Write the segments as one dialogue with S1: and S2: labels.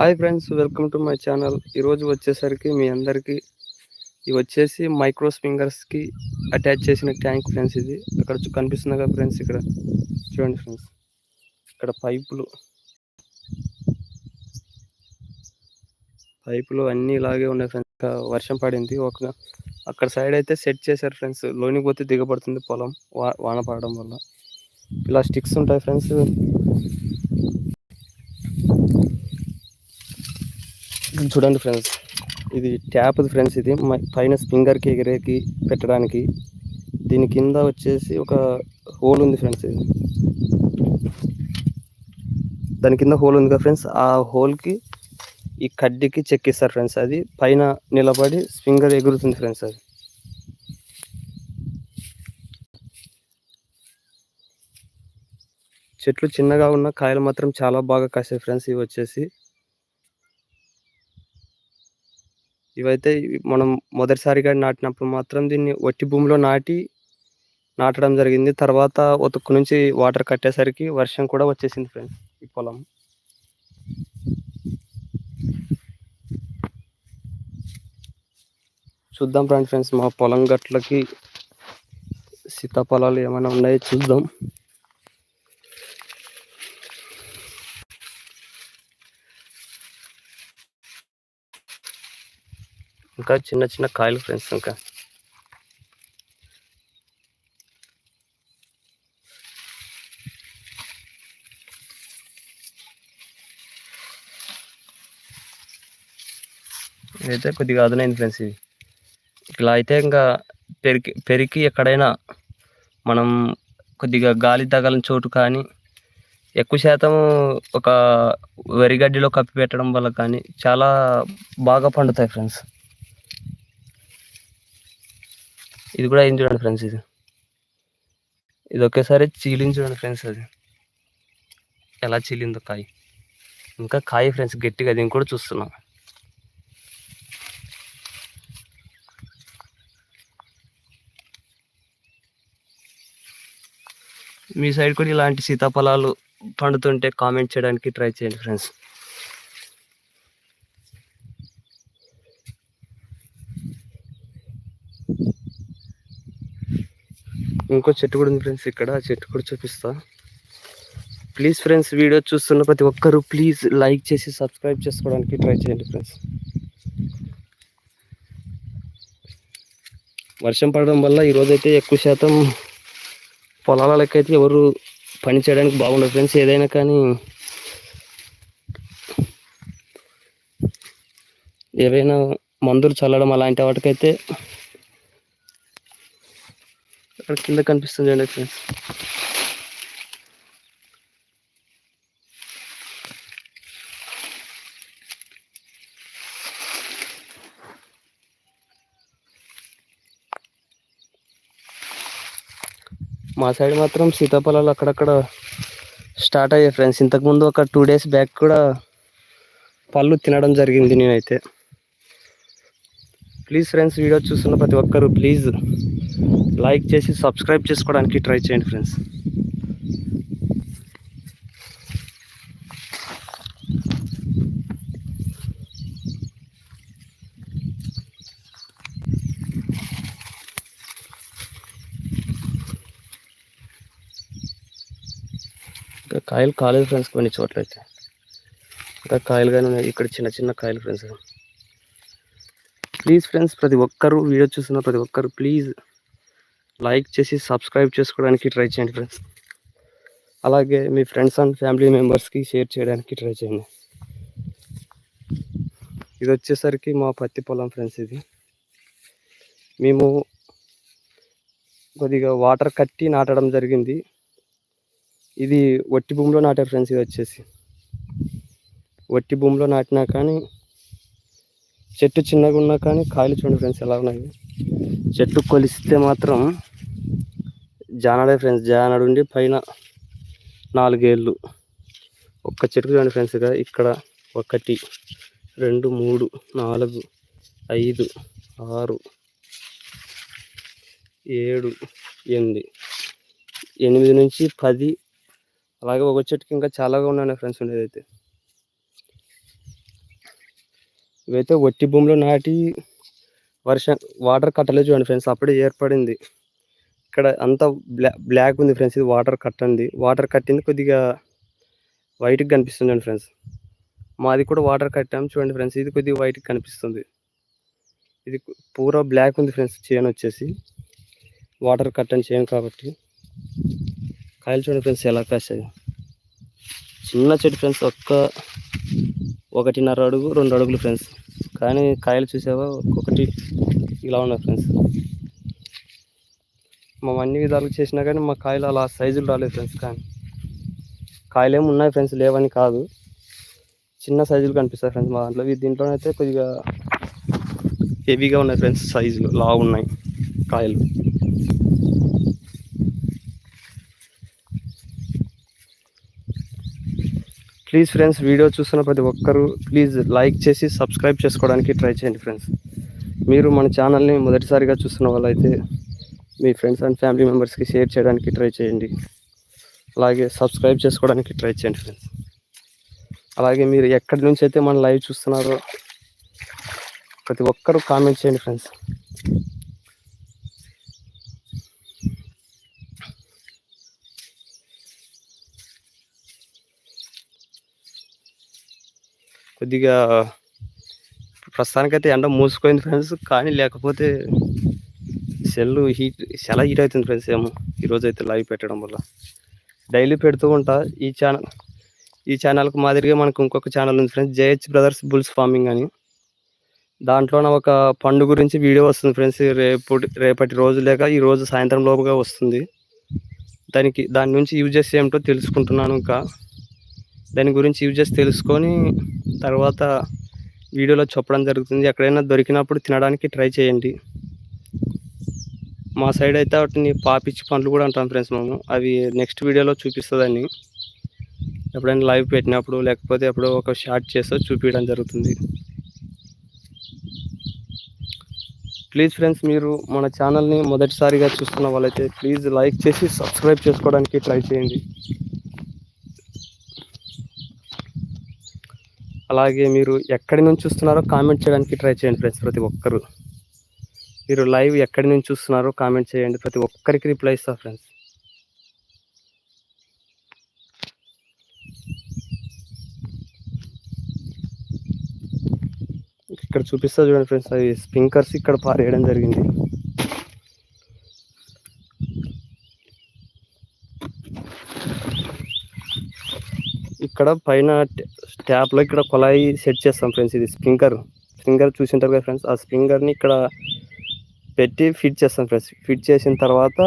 S1: Hi friends welcome to my channel ఈరోజు వచ్చేసరికి మీ అందరికీ ఇవి వచ్చేసి మైక్రో స్ప్రింగర్స్కి అటాచ్ చేసిన ట్యాంక్ ఫ్రెండ్స్ ఇది. అక్కడ చూ- కనిపిస్తుంది కదా ఫ్రెండ్స్ ఇక్కడ. చూడండి ఫ్రెండ్స్ ఇక్కడ పైపులు. పైపులు అన్నీ ఇలాగే ఉన్నాయి ఫ్రెండ్స్ వర్షం పడింది. ఒక అక్కడ సైడ్ అయితే సెట్ చేశారు ఫ్రెండ్స్ లోనికి పోతే దిగబడుతుంది పొలం వా వాన పడడం వల్ల. ఇలా స్టిక్స్ ఉంటాయి ఫ్రెండ్స్ చూడండి ఫ్రెండ్స్ ఇది ట్యాప్ ఫ్రెండ్స్ ఇది. పైన స్పింగర్కి ఎగిరేకి పెట్టడానికి. దీని కింద వచ్చేసి ఒక హోల్ ఉంది ఫ్రెండ్స్ ఇది. దాని కింద హోల్ ఉంది కదా ఫ్రెండ్స్ ఆ హోల్కి ఈ కడ్డీకి చెక్కిస్తారు ఫ్రెండ్స్ అది పైన నిలబడి స్పింగర్ ఎగురుతుంది ఫ్రెండ్స్ అది. చెట్లు చిన్నగా ఉన్న కాయలు మాత్రం చాలా బాగా కాసాయి ఫ్రెండ్స్ ఇవి వచ్చేసి. ఇవైతే మనం మొదటిసారిగా నాటినప్పుడు మాత్రం దీన్ని వట్టి భూమిలో నాటి నాటడం జరిగింది. తర్వాత ఒతుక్కు నుంచి వాటర్ కట్టేసరికి వర్షం కూడా వచ్చేసింది ఫ్రెండ్స్ ఈ పొలం. చూద్దాం ఫ్రెండ్ ఫ్రెండ్స్ మా పొలం గట్లకి సీతాఫలాలు ఏమైనా ఉన్నాయో చూద్దాం. ఇంకా చిన్న చిన్న కాయలు ఫ్రెండ్స్ ఇంకా. ఇదైతే కొద్దిగా అదనైంది ఫ్రెండ్స్ ఇది. ఇలా అయితే ఇంకా పెరికి పెరికి ఎక్కడైనా మనం కొద్దిగా గాలి తగలని చోటు కానీ ఎక్కువ శాతం ఒక వరిగడ్డిలో కప్పి పెట్టడం వల్ల కానీ చాలా బాగా పండుతాయి ఫ్రెండ్స్ ఇది కూడా ఏం చూడండి ఫ్రెండ్స్ ఇది. ఇది ఒకేసారి చీలింది చూడండి ఫ్రెండ్స్ అది. ఎలా చీలిందో కాయ. ఇంకా కాయ ఫ్రెండ్స్ గట్టిగా అది కూడా చూస్తున్నాం. మీ సైడ్ కూడా ఇలాంటి సీతాఫలాలు పండుతుంటే కామెంట్ చేయడానికి ట్రై చేయండి ఫ్రెండ్స్. ఇంకో చెట్టు కూడా ఉంది ఫ్రెండ్స్ ఇక్కడ ఆ చెట్టు కూడా చూపిస్తా. ప్లీజ్ ఫ్రెండ్స్ వీడియో చూస్తున్న ప్రతి ఒక్కరు ప్లీజ్ లైక్ చేసి సబ్స్క్రైబ్ చేసుకోవడానికి ట్రై చేయండి ఫ్రెండ్స్ వర్షం పడడం వల్ల ఈరోజైతే ఎక్కువ శాతం పొలాలకైతే ఎవరు పని చేయడానికి బాగుండదు ఫ్రెండ్స్ ఏదైనా కానీ ఏవైనా మందులు చల్లడం అలాంటి వాటికైతే అక్కడ కింద కనిపిస్తుంది చూడండి ఫ్రెండ్స్ మా సైడ్ మాత్రం సీతాఫలాలు అక్కడక్కడ స్టార్ట్ అయ్యాయి ఫ్రెండ్స్. ఇంతకుముందు ఒక టూ డేస్ బ్యాక్ కూడా పళ్ళు తినడం జరిగింది నేనైతే. ప్లీజ్ ఫ్రెండ్స్ వీడియో చూస్తున్న ప్రతి ఒక్కరు ప్లీజ్. లైక్ చేసి సబ్స్క్రైబ్ చేసుకోవడానికి ట్రై చేయండి ఫ్రెండ్స్. ఇంకా కాయలు కాలేదు ఫ్రెండ్స్ కొన్ని చోట్ల అయితే ఇంకా కాయలుగానే ఉన్నాయి. ఇక్కడ చిన్న చిన్న కాయలు ఫ్రెండ్స్. ప్లీజ్ ఫ్రెండ్స్ ప్రతి ఒక్కరు వీడియో చూస్తున్న ప్రతి ఒక్కరు ప్లీజ్ లైక్ చేసి సబ్స్క్రైబ్ చేసుకోవడానికి ట్రై చేయండి ఫ్రెండ్స్. అలాగే మీ ఫ్రెండ్స్ అండ్ ఫ్యామిలీ మెంబర్స్కి షేర్ చేయడానికి ట్రై చేయండి. ఇది వచ్చేసరికి మా పత్తి పొలం ఫ్రెండ్స్ ఇది. మేము కొద్దిగా వాటర్ కట్టి నాటడం జరిగింది. ఇది వట్టి భూమిలో నాటారు ఫ్రెండ్స్ ఇది వచ్చేసి. వట్టి భూమిలో నాటినా కానీ చెట్టు చిన్నగా ఉన్నా కానీ కాయలు చూడండి ఫ్రెండ్స్ ఎలా ఉన్నాయి. చెట్టు కొలిస్తే మాత్రం జానడే ఫ్రెండ్స్ జానడు ఉండి పైన నాలుగేళ్ళు. ఒక్క చెట్టు చూడండి ఫ్రెండ్స్ ఇక ఇక్కడ ఒకటి రెండు మూడు నాలుగు ఐదు ఆరు ఏడు ఎనిమిది. ఎనిమిది నుంచి పది. అలాగే ఒక చెట్టుకి ఇంకా చాలాగా ఉన్నాయి ఫ్రెండ్స్ ఉండేది అయితే ఇవైతే ఒట్టి భూమిలో నాటి వర్షం వాటర్ కట్టలేదు చూడండి ఫ్రెండ్స్ అప్పుడే ఏర్పడింది. ఇక్కడ అంతా బ్లా బ్లాక్ ఉంది ఫ్రెండ్స్. ఇది వాటర్ కట్టండి వాటర్ కట్టింది కొద్దిగా వైట్గా కనిపిస్తుంది ఫ్రెండ్స్. మాది కూడా వాటర్ కట్టాము చూడండి ఫ్రెండ్స్ ఇది కొద్దిగా వైట్గా కనిపిస్తుంది. ఇది పూరా బ్లాక్ ఉంది ఫ్రెండ్స్ చేను వచ్చేసి. వాటర్ కట్టని చేయను కాబట్టి. కాయలు చూడండి ఫ్రెండ్స్ ఎలా కాస్తాయి చిన్న చెట్టు ఫ్రెండ్స్ ఒక్క ఒకటిన్నర అడుగు రెండు అడుగులు ఫ్రెండ్స్. కానీ కాయలు చూసావా? ఒక్కొక్కటి ఇలా ఉన్నాయి ఫ్రెండ్స్. మేము అన్ని విధాలు చేసినా కానీ మా కాయలు అలా సైజులు రాలేదు ఫ్రెండ్స్ కానీ. కాయలు ఏమి ఉన్నాయి ఫ్రెండ్స్ లేవని కాదు. చిన్న సైజులు కనిపిస్తాయి ఫ్రెండ్స్ మా దాంట్లో. దీంట్లోనైతే కొద్దిగా హెవీగా ఉన్నాయి ఫ్రెండ్స్ సైజులు లావు ఉన్నాయి కాయలు. ప్లీజ్ ఫ్రెండ్స్ వీడియో చూస్తున్న ప్రతి ఒక్కరూ ప్లీజ్ లైక్ చేసి సబ్స్క్రైబ్ చేసుకోవడానికి ట్రై చేయండి ఫ్రెండ్స్. మీరు మన ఛానల్ని మొదటిసారిగా చూస్తున్న వాళ్ళైతే మీ ఫ్రెండ్స్ అండ్ ఫ్యామిలీ మెంబర్స్కి షేర్ చేయడానికి ట్రై చేయండి. అలాగే సబ్స్క్రైబ్ చేసుకోవడానికి ట్రై చేయండి ఫ్రెండ్స్. అలాగే మీరు ఎక్కడి నుంచి అయితే మన లైవ్ చూస్తున్నారో ప్రతి ఒక్కరూ కామెంట్ చేయండి ఫ్రెండ్స్. కొద్దిగా ప్రస్తుతానికైతే ఎండ మూసుకుంది ఫ్రెండ్స్ కానీ లేకపోతే సెల్ హీట్ చాలా హీట్ అవుతుంది ఫ్రెండ్స్ ఏమో. ఈరోజు అయితే లైవ్ పెట్టడం వల్ల. డైలీ పెడుతూ ఉంటా ఈ ఛానల్ ఈ ఛానల్కి మాదిరిగా మనకు ఇంకొక ఛానల్ ఉంది friends JH brothers bulls farming అని. దాంట్లోన ఒక పండు గురించి వీడియో వస్తుంది ఫ్రెండ్స్ రేపు రేపటి రోజు లేక ఈ రోజు సాయంత్రం లోపుగా వస్తుంది. దానికి దాని నుంచి యూజెస్ ఏమిటో తెలుసుకుంటున్నాను ఇంకా. దాని గురించి యూజెస్ తెలుసుకొని తర్వాత వీడియోలో చెప్పడం జరుగుతుంది. ఎక్కడైనా దొరికినప్పుడు తినడానికి ట్రై చేయండి. మా సైడ్ అయితే వాటిని పాపిచ్చి పండ్లు కూడా అంటాం ఫ్రెండ్స్ మేము అవి నెక్స్ట్ వీడియోలో చూపిస్తుందని ఎప్పుడైనా లైవ్ పెట్టినప్పుడు లేకపోతే ఎప్పుడో ఒక షార్ట్ చేస్తూ చూపించడం జరుగుతుంది. ప్లీజ్ ఫ్రెండ్స్ మీరు మన ఛానల్ని మొదటిసారిగా చూస్తున్న వాళ్ళైతే ప్లీజ్ లైక్ చేసి సబ్స్క్రైబ్ చేసుకోవడానికి ట్రై చేయండి. అలాగే మీరు ఎక్కడి నుంచి చూస్తున్నారో కామెంట్ చేయడానికి ట్రై చేయండి ఫ్రెండ్స్ ప్రతి ఒక్కరు. మీరు లైవ్ ఎక్కడి నుంచి చూస్తున్నారో కామెంట్ చేయండి. ప్రతి ఒక్కరికి రిప్లై ఇస్తా ఫ్రెండ్స్. ఇక్కడ చూపిస్తా చూడండి ఫ్రెండ్స్. అవి స్ప్రింకర్స్ ఇక్కడ పారేయడం జరిగింది. ఇక్కడ పైన ట్యాప్లో ఇక్కడ కొలాయి సెట్ చేస్తాం ఫ్రెండ్స్. ఇది స్ప్రింకర్ స్ప్రింకర్ చూసింటారు కదా ఫ్రెండ్స్. ఆ స్ప్రింకర్ని ఇక్కడ పెట్టి ఫిట్ చేస్తాం ఫ్రెండ్స్. ఫిట్ చేసిన తర్వాత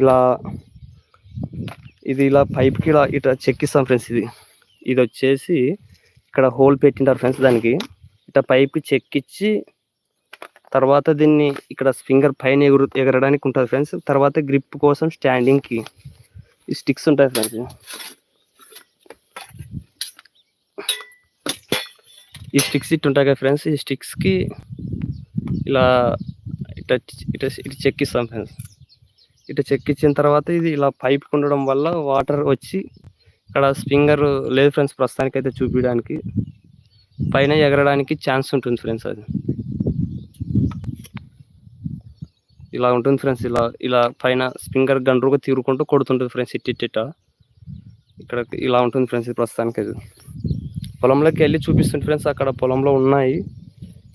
S1: ఇలా ఇది ఇలా పైప్కి ఇలా ఇట్లా చెక్కిస్తాం ఫ్రెండ్స్ ఇది. ఇది వచ్చేసి ఇక్కడ హోల్ పెట్టింటారు ఫ్రెండ్స్ దానికి. ఇట్లా పైప్కి చెక్కిచ్చి తర్వాత దీన్ని ఇక్కడ ఫింగర్ పైన ఎగురు ఎగరడానికి ఉంటుంది ఫ్రెండ్స్. తర్వాత గ్రిప్ కోసం స్టాండింగ్కి ఈ స్టిక్స్ ఉంటాయి ఫ్రెండ్స్. ఈ స్టిక్స్ ఇటు ఉంటాయి కదా ఫ్రెండ్స్. ఈ స్టిక్స్కి ఇలా ఇట్లా ఇట్లా ఇటు చెక్కిస్తాం ఫ్రెండ్స్. ఇటు చెక్కిచ్చిన తర్వాత ఇది ఇలా పైప్ ఉండడం వల్ల వాటర్ వచ్చి ఇక్కడ స్ప్రింగర్ లేదు ఫ్రెండ్స్ ప్రస్తుతానికి అయితే చూపించడానికి. పైన ఎగరడానికి ఛాన్స్ ఉంటుంది ఫ్రెండ్స్ అది. ఇలా ఉంటుంది ఫ్రెండ్స్ ఇలా ఇలా పైన స్ప్రింగర్ గండ్రుగా తీరుకుంటూ కొడుతుంటుంది ఫ్రెండ్స్ ఇట్టిట్టిట ఇక్కడ ఇలా ఉంటుంది ఫ్రెండ్స్ ఇది ప్రస్తుతానికి అది పొలంలోకి వెళ్ళి చూపిస్తుంది ఫ్రెండ్స్ అక్కడ పొలంలో ఉన్నాయి.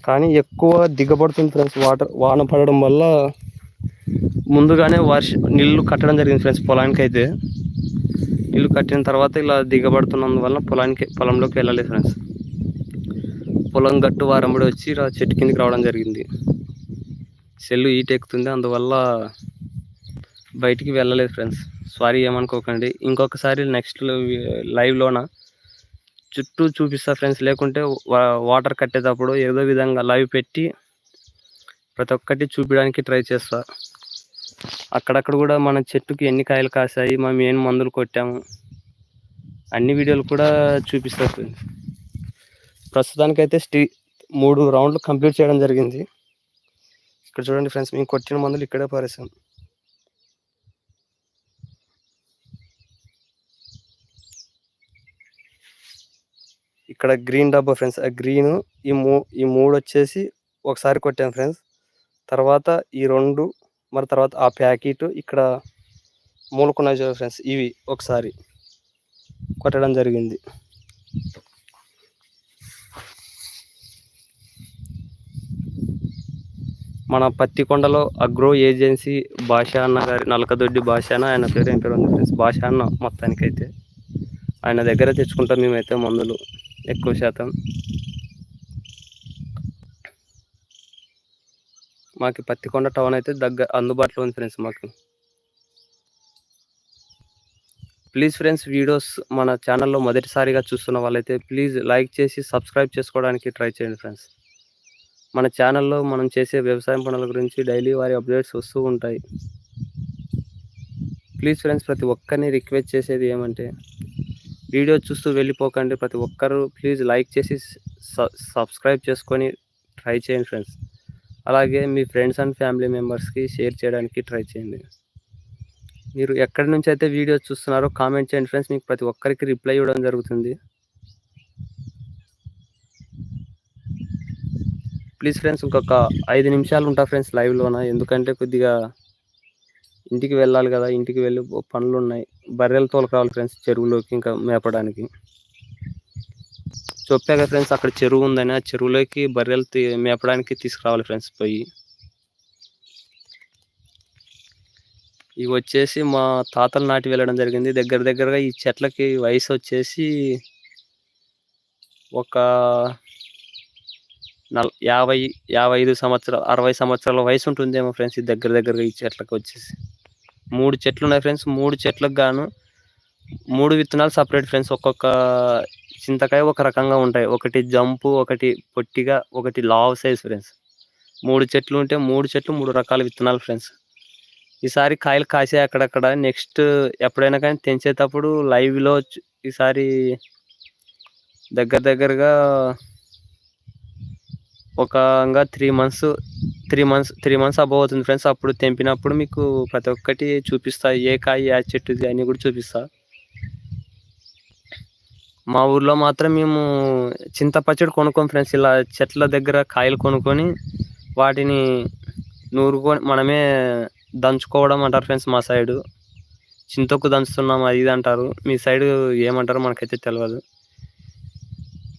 S1: కానీ ఎక్కువ దిగబడుతుంది ఫ్రెండ్స్. వాటర్ వాన పడడం వల్ల ముందుగానే వర్ష నీళ్ళు కట్టడం జరిగింది ఫ్రెండ్స్ పొలానికి అయితే నీళ్ళు కట్టిన తర్వాత ఇలా దిగబడుతున్నందువల్ల పొలానికి పొలంలోకి వెళ్ళలేదు ఫ్రెండ్స్. పొలం గట్టు వారంబడి వచ్చి ఇలా చెట్టు కిందకి రావడం జరిగింది. సెల్లు ఈట్ ఎక్కుతుంది అందువల్ల బయటికి వెళ్ళలేదు ఫ్రెండ్స్. సారీ ఏమనుకోకండి. ఇంకొకసారి నెక్స్ట్ లైవ్లోనా చుట్టూ చూపిస్తా ఫ్రెండ్స్. లేకుంటే వా- వాటర్ కట్టేటప్పుడు ఏదో విధంగా లైవ్ పెట్టి ప్రతి ఒక్కటి చూపించడానికి ట్రై చేస్తా. అక్కడక్కడ కూడా మన చెట్టుకి ఎన్ని కాయలు కాసాయి మనం ఏం మందులు కొట్టాము అన్ని వీడియోలు కూడా చూపిస్తా ఫ్రెండ్స్. ప్రస్తుతానికైతే స్టీ మూడు రౌండ్లు కంప్లీట్ చేయడం జరిగింది. ఇక్కడ చూడండి ఫ్రెండ్స్ మేము కొట్టిన మందులు ఇక్కడే పారేసాం ఇక్కడ గ్రీన్ డబ్బా ఫ్రెండ్స్ ఆ గ్రీన్ ఈ మూ ఈ మూడు వచ్చేసి ఒకసారి కొట్టాను ఫ్రెండ్స్ తర్వాత ఈ రెండు మరి తర్వాత ఆ ప్యాకెట్ ఇక్కడ మూలకున్నాయి చూడ ఫ్రెండ్స్ ఇవి ఒకసారి కొట్టడం జరిగింది. మన పత్తికొండలో అగ్రో ఏజెన్సీ భాష అన్న గారి నలకదొడ్డి భాష అన్న ఆయన పేరు ఏం పేరు ఉంది ఫ్రెండ్స్ భాష అన్న మొత్తానికైతే. ఆయన దగ్గర తెచ్చుకుంటాం మేమైతే మందులు. ఎక్కువ శాతం. మాకు పత్తికొండ టౌన్ అయితే దగ్గర అందుబాటులో ఉంది ఫ్రెండ్స్ మాకు. ప్లీజ్ ఫ్రెండ్స్ వీడియోస్ మన ఛానల్లో మొదటిసారిగా చూస్తున్న వాళ్ళైతే ప్లీజ్ లైక్ చేసి సబ్స్క్రైబ్ చేసుకోవడానికి ట్రై చేయండి ఫ్రెండ్స్. మన ఛానల్లో మనం చేసే వ్యవసాయం పనుల గురించి డైలీ వారి అప్డేట్స్ వస్తూ ఉంటాయి. ప్లీజ్ ఫ్రెండ్స్ ప్రతి ఒక్కరిని రిక్వెస్ట్ చేసేది ఏమంటే వీడియో చూస్తూ వెళ్ళిపోకండి. ప్రతి ఒక్కరు ప్లీజ్ లైక్ చేసి సబ్స్క్రైబ్ చేసుకొని ట్రై చేయండి ఫ్రెండ్స్. అలాగే మీ ఫ్రెండ్స్ అండ్ ఫ్యామిలీ మెంబర్స్కి షేర్ చేయడానికి ట్రై చేయండి. మీరు ఎక్కడి నుంచి అయితే వీడియో చూస్తున్నారో కామెంట్ చేయండి ఫ్రెండ్స్. మీకు ప్రతి ఒక్కరికి రిప్లై ఇవ్వడం జరుగుతుంది. ప్లీజ్ ఫ్రెండ్స్ ఇంకొక ఐదు నిమిషాలు ఉంటా ఫ్రెండ్స్ లైవ్లోన. ఎందుకంటే కొద్దిగా ఇంటికి వెళ్ళాలి కదా. ఇంటికి వెళ్ళి పనులు ఉన్నాయి. బర్రెలు తోలుకురావాలి ఫ్రెండ్స్ చెరువులోకి ఇంకా మేపడానికి. చెప్పాక ఫ్రెండ్స్ అక్కడ చెరువు ఉందని. ఆ చెరువులోకి బర్రెలు మేపడానికి తీసుకురావాలి ఫ్రెండ్స్ పోయి. ఇవి వచ్చేసి మా తాతలు నాటి వెళ్ళడం జరిగింది. దగ్గర దగ్గరగా ఈ చెట్లకి వయసు వచ్చేసి ఒక నల్ యాభై యాభై ఐదు సంవత్సరాలు అరవై సంవత్సరాల వయసు ఉంటుందేమో ఫ్రెండ్స్ ఈ దగ్గర దగ్గరగా ఈ చెట్లకు వచ్చేసి. మూడు చెట్లు ఉన్నాయి ఫ్రెండ్స్ మూడు చెట్లకు గాను మూడు విత్తనాలు సపరేట్ ఫ్రెండ్స్ ఒక్కొక్క చింతకాయ ఒక రకంగా ఉంటాయి. ఒకటి జంపు ఒకటి పొట్టిగా ఒకటి లావ్ సైజ్ ఫ్రెండ్స్ మూడు చెట్లు ఉంటే మూడు చెట్లు మూడు రకాల విత్తనాలు ఫ్రెండ్స్ ఈసారి కాయలు కాసే అక్కడక్కడ. నెక్స్ట్ ఎప్పుడైనా కానీ తెంచేటప్పుడు లైవ్లో ఈసారి దగ్గర దగ్గరగా ఒక three months three months three months above అవుతుంది ఫ్రెండ్స్ అప్పుడు తెంపినప్పుడు మీకు ప్రతి ఒక్కటి చూపిస్తా. ఏ కాయ ఏ చెట్టుది అన్నీ కూడా చూపిస్తా. మా ఊర్లో మాత్రం మేము చింత పచ్చడి కొనుక్కోం ఫ్రెండ్స్ ఇలా చెట్ల దగ్గర కాయలు కొనుక్కొని వాటిని నూరుకొని మనమే దంచుకోవడం అంటారు ఫ్రెండ్స్ మా సైడు చింతకు దంచుతున్నాం అది ఇది అంటారు. మీ సైడ్ ఏమంటారో మనకైతే తెలియదు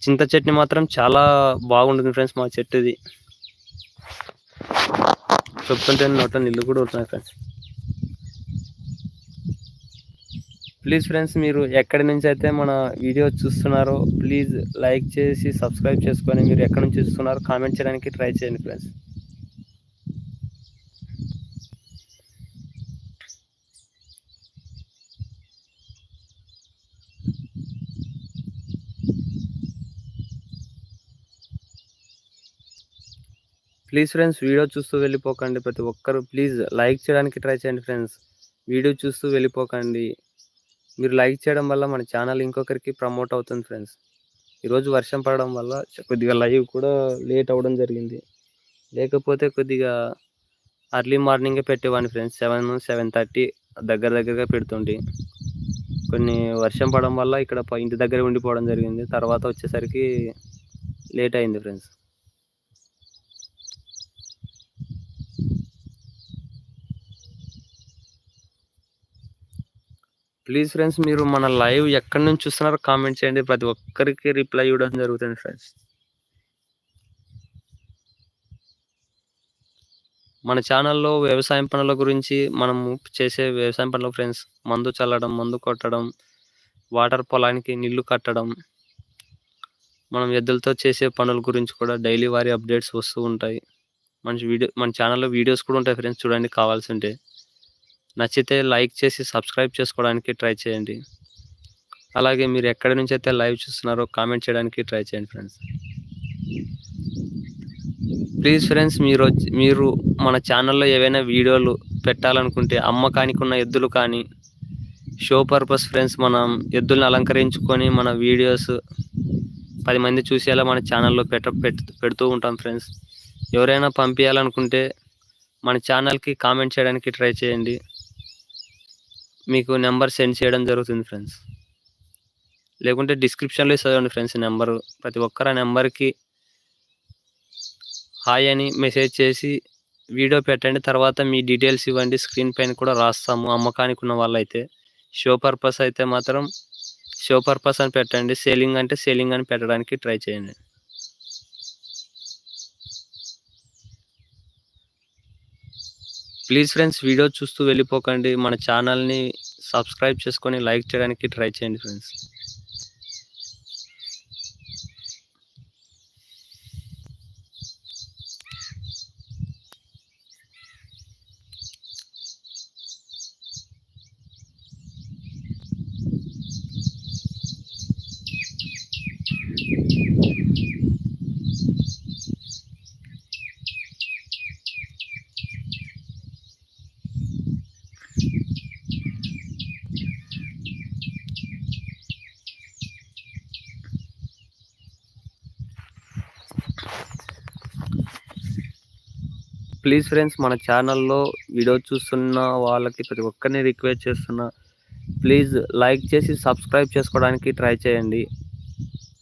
S1: చింత చట్నీ మాత్రం చాలా బాగుంటుంది ఫ్రెండ్స్ మా చెట్టుది. చెప్తుంటే నోట నీళ్ళు కూడా ఉంటున్నాయి ఫ్రెండ్స్ ప్లీజ్ ఫ్రెండ్స్ మీరు ఎక్కడి నుంచి అయితే మన వీడియో చూస్తున్నారో ప్లీజ్ లైక్ చేసి సబ్స్క్రైబ్ చేసుకొని మీరు ఎక్కడి నుంచి చూస్తున్నారో కామెంట్ చేయడానికి ట్రై చేయండి ఫ్రెండ్స్ ప్లీజ్ ఫ్రెండ్స్ వీడియో చూస్తూ వెళ్ళిపోకండి. ప్రతి ఒక్కరు ప్లీజ్ లైక్ చేయడానికి ట్రై చేయండి ఫ్రెండ్స్ వీడియో చూస్తూ వెళ్ళిపోకండి. మీరు లైక్ చేయడం వల్ల మన ఛానల్ ఇంకొకరికి ప్రమోట్ అవుతుంది ఫ్రెండ్స్ ఈరోజు వర్షం పడడం వల్ల కొద్దిగా లైవ్ కూడా లేట్ అవ్వడం జరిగింది. లేకపోతే కొద్దిగా అర్లీ మార్నింగే పెట్టేవాడిని ఫ్రెండ్స్ సెవెన్ సెవెన్ థర్టీ దగ్గర దగ్గరగా పెడుతుండి. కొన్ని వర్షం పడడం వల్ల ఇక్కడ ఇంటి దగ్గర ఉండిపోవడం జరిగింది. తర్వాత వచ్చేసరికి లేట్ అయింది ఫ్రెండ్స్ ప్లీజ్ ఫ్రెండ్స్ మీరు మన లైవ్ ఎక్కడి నుంచి చూస్తున్నారో కామెంట్ చేయండి. ప్రతి ఒక్కరికి రిప్లై ఇవ్వడం జరుగుతుంది ఫ్రెండ్స్ మన ఛానల్లో వ్యవసాయం పనుల గురించి మనము చేసే వ్యవసాయం పనులు ఫ్రెండ్స్ మందు చల్లడం మందు కొట్టడం వాటర్ పొలానికి నీళ్ళు కట్టడం మనం ఎద్దులతో చేసే పనుల గురించి కూడా డైలీ వారి అప్డేట్స్ వస్తూ ఉంటాయి. మంచి వీడియో మన ఛానల్లో వీడియోస్ కూడా ఉంటాయి ఫ్రెండ్స్ చూడండి కావాల్సి ఉంటే. నచ్చితే లైక్ చేసి సబ్స్క్రైబ్ చేసుకోవడానికి ట్రై చేయండి. అలాగే మీరు ఎక్కడి నుంచి అయితే లైవ్ చూస్తున్నారో కామెంట్ చేయడానికి ట్రై చేయండి ఫ్రెండ్స్. ప్లీజ్ ఫ్రెండ్స్ మీరు మీరు మన ఛానల్లో ఏవైనా వీడియోలు పెట్టాలనుకుంటే అమ్మకానికి ఉన్న ఎద్దులు కానీ షో పర్పస్ ఫ్రెండ్స్ మనం ఎద్దుల్ని అలంకరించుకొని మన వీడియోస్ పది మంది చూసేలా మన ఛానల్లో పెట్ట పెడుతూ ఉంటాం ఫ్రెండ్స్. ఎవరైనా పంపించాలనుకుంటే మన ఛానల్కి కామెంట్ చేయడానికి ట్రై చేయండి. మీకు నెంబర్ సెండ్ చేయడం జరుగుతుంది ఫ్రెండ్స్.
S2: లేకుంటే డిస్క్రిప్షన్లో చదవండి ఫ్రెండ్స్ నెంబరు. ప్రతి ఒక్కరు ఆ నెంబర్కి హాయ్ అని మెసేజ్ చేసి వీడియో పెట్టండి. తర్వాత మీ డీటెయిల్స్ ఇవ్వండి. స్క్రీన్ పైన కూడా రాస్తాము. అమ్మకానికి ఉన్న వాళ్ళైతే. షో పర్పస్ అయితే మాత్రం షో పర్పస్ అని పెట్టండి. సేలింగ్ అంటే సేలింగ్ అని పెట్టడానికి ట్రై చేయండి. ప్లీజ్ ఫ్రెండ్స్ వీడియో చూస్తూ వెళ్ళిపోకండి. మన ఛానల్ని సబ్స్క్రైబ్ చేసుకొని లైక్ చేయడానికి ట్రై చేయండి ఫ్రెండ్స్. ప్లీజ్ ఫ్రెండ్స్ మన ఛానల్లో వీడియో చూస్తున్న వాళ్ళకి ప్రతి ఒక్కరిని రిక్వెస్ట్ చేస్తున్నా. ప్లీజ్ లైక్ చేసి సబ్స్క్రైబ్ చేసుకోవడానికి ట్రై చేయండి.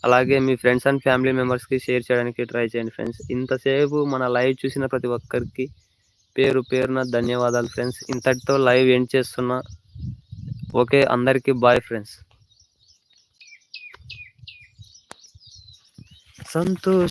S2: అలాగే మీ ఫ్రెండ్స్ అండ్ ఫ్యామిలీ మెంబర్స్కి షేర్ చేయడానికి ట్రై చేయండి ఫ్రెండ్స్ ఇంతసేపు మన లైవ్ చూసిన ప్రతి ఒక్కరికి పేరు పేరున ధన్యవాదాలు ఫ్రెండ్స్ ఇంతటితో లైవ్ ఎండ్ చేస్తున్నా. ఓకే అందరికీ బాయ్ ఫ్రెండ్స్ సంతోష్